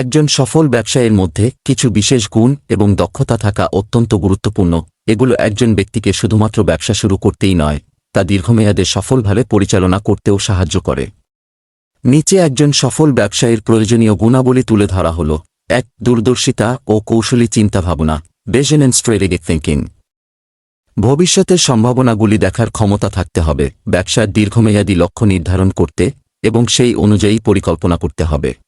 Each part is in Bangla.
একজন সফল ব্যবসায়ীর মধ্যে কিছু বিশেষ গুণ এবং দক্ষতা থাকা অত্যন্ত গুরুত্বপূর্ণ। এগুলো একজন ব্যক্তিকে শুধুমাত্র ব্যবসা শুরু করতেই নয়, তা দীর্ঘমেয়াদে সফলভাবে পরিচালনা করতেও সাহায্য করে। নিচে একজন সফল ব্যবসায়ীর প্রয়োজনীয় গুণাবলী তুলে ধরা হল, এক, দূরদর্শিতা ও কৌশলী চিন্তাভাবনা বেজেন অ্যান্ড স্ট্রেটেজিক থিঙ্কিং ভবিষ্যতের সম্ভাবনাগুলি দেখার ক্ষমতা থাকতে হবে, ব্যবসার দীর্ঘমেয়াদী লক্ষ্য নির্ধারণ করতে এবং সেই অনুযায়ী পরিকল্পনা করতে হবে।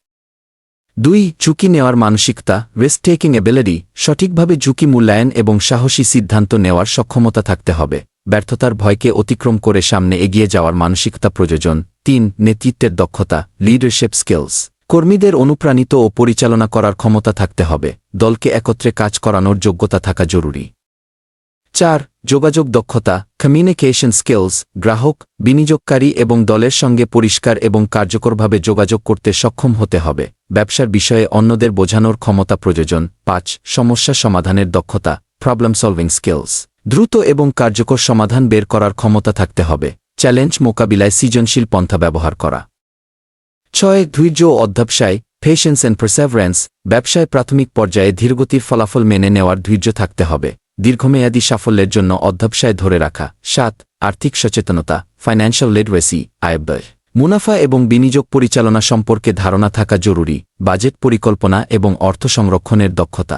দুই, ঝুঁকি নেওয়ার মানসিকতা রিস্ক টেকিং এবিলিটি সঠিকভাবে ঝুঁকি মূল্যায়ন এবং সাহসী সিদ্ধান্ত নেওয়ার সক্ষমতা থাকতে হবে। ব্যর্থতার ভয়কে অতিক্রম করে সামনে এগিয়ে যাওয়ার মানসিকতা প্রয়োজন। তিন, নেতৃত্বের দক্ষতা লিডারশিপ স্কিলস কর্মীদের অনুপ্রাণিত ও পরিচালনা করার ক্ষমতা থাকতে হবে। দলকে একত্রে কাজ করানোর যোগ্যতা থাকা জরুরি। চার, যোগাযোগ দক্ষতা কমিউনিকেশন স্কিলস গ্রাহক, বিনিয়োগকারী এবং দলের সঙ্গে পরিষ্কার এবং কার্যকরভাবে যোগাযোগ করতে সক্ষম হতে হবে। ব্যবসার বিষয়ে অন্যদের বোঝানোর ক্ষমতা প্রয়োজন। পাঁচ, সমস্যা সমাধানের দক্ষতা প্রবলেম সলভিং স্কিলস দ্রুত এবং কার্যকর সমাধান বের করার ক্ষমতা থাকতে হবে। চ্যালেঞ্জ মোকাবিলায় সৃজনশীল পন্থা ব্যবহার করা। ছয়, ধৈর্য ও অধ্যবসায় পেশেন্স অ্যান্ড প্রিসার্ভারেন্স ব্যবসায় প্রাথমিক পর্যায়ে ধীরগতির ফলাফল মেনে নেওয়ার ধৈর্য থাকতে হবে। দীর্ঘমেয়াদী সাফল্যের জন্য অধ্যবসায় ধরে রাখা। সাত, আর্থিক সচেতনতা ফাইন্যান্সিয়াল লিটারেসি আয়ব্যয় মুনাফা এবং বিনিয়োগ পরিচালনা সম্পর্কে ধারণা থাকা জরুরি, বাজেট পরিকল্পনা এবং অর্থ সংরক্ষণের দক্ষতা।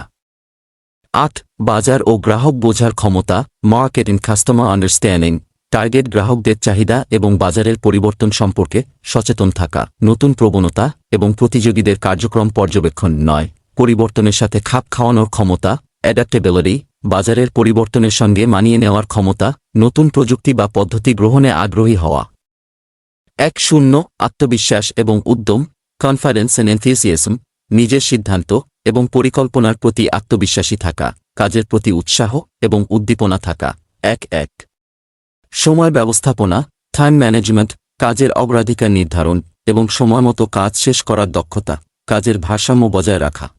আট, বাজার ও গ্রাহক বোঝার ক্ষমতা market in customer understanding target গ্রাহকদের চাহিদা এবং বাজারের পরিবর্তন সম্পর্কে সচেতন থাকা, নতুন প্রবণতা এবং প্রতিযোগীদের কার্যক্রম পর্যবেক্ষণ। নয়, পরিবর্তনের সাথে খাপ খাওয়ানোর ক্ষমতা অ্যাডাপ্টেবিলিটি বাজারের পরিবর্তনের সঙ্গে মানিয়ে নেওয়ার ক্ষমতা, নতুন প্রযুক্তি বা পদ্ধতি গ্রহণে আগ্রহী হওয়া। এক শূন্য, আত্মবিশ্বাস এবং উদ্যম কনফারেন্স অ্যান্ড এনথিসিয়াসম নিজের সিদ্ধান্ত এবং পরিকল্পনার প্রতি আত্মবিশ্বাসী থাকা, কাজের প্রতি উৎসাহ এবং উদ্দীপনা থাকা। এক এক। সময় ব্যবস্থাপনা টাইম ম্যানেজমেন্ট কাজের অগ্রাধিকার নির্ধারণ এবং সময়মতো কাজ শেষ করার দক্ষতা, কাজের ভারসাম্য বজায় রাখা।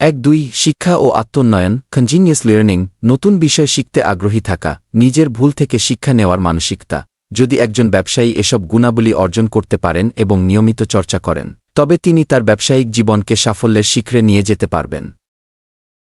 এক দুই। শিক্ষা ও আত্মোন্নয়ন কনজিনিয়াস লার্নিং নতুন বিষয় শিখতে আগ্রহী থাকা, নিজের ভুল থেকে শিক্ষা নেওয়ার মানসিকতা। যদি একজন ব্যবসায়ী এসব গুণাবলী অর্জন করতে পারেন এবং নিয়মিত চর্চা করেন, তবে তিনি তার ব্যবসায়িক জীবনকে সাফল্যের শিখরে নিয়ে যেতে পারবেন।